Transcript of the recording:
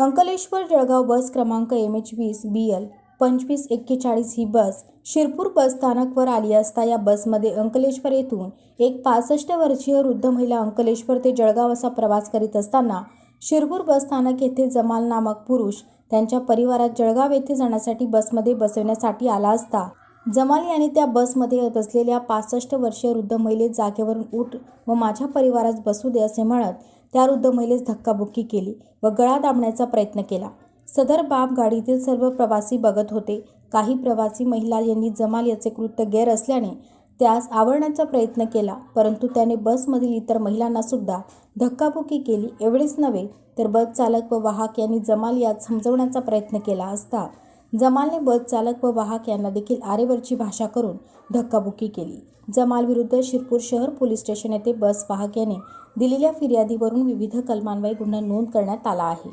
अंकलेश्वर जळगाव बस क्रमांक M H वीस बी L पंचवीस एक्केचाळीस ही बस शिरपूर बस स्थानकवर आली असता या बसमध्ये अंकलेश्वर येथून एक पासष्ट वर्षीय वृद्ध महिला अंकलेश्वर ते जळगाव असा प्रवास करीत असताना शिरपूर बस स्थानक येथे जमाल नामक पुरुष त्यांच्या परिवारात जळगाव येथे जाण्यासाठी बसमध्ये बसवण्यासाठी आला असता. जमाल यांनी त्या बसमध्ये बसलेल्या पासष्ट वर्षीय वृद्ध महिले जागेवरून उठ व माझ्या परिवारात बसू दे असे म्हणत त्या वृद्ध महिलेस धक्काबुक्की केली व गळा दाबण्याचा प्रयत्न केला. सदर बाब गाडीतील सर्व प्रवासी बघत होते. काही प्रवासी महिला यांनी जमाल याचे कृत्य गैर असल्याने त्यास आवरण्याचा प्रयत्न केला परंतु त्याने बसमधील इतर महिलांना सुद्धा धक्काबुक्की केली. एवढेच नव्हे तर बस चालक व वाहक यांनी जमाल यात समजवण्याचा प्रयत्न केला असता जमालने बस चालक व वाहक यांना देखील आरेवरची भाषा करून धक्काबुक्की केली. जमाल विरुद्ध शिरपूर शहर पोलीस स्टेशन येथे बस वाहक याने दिलेल्या फिर्यादीवरून विविध कलमान्वये गुन्हा नोंद करण्यात आला आहे.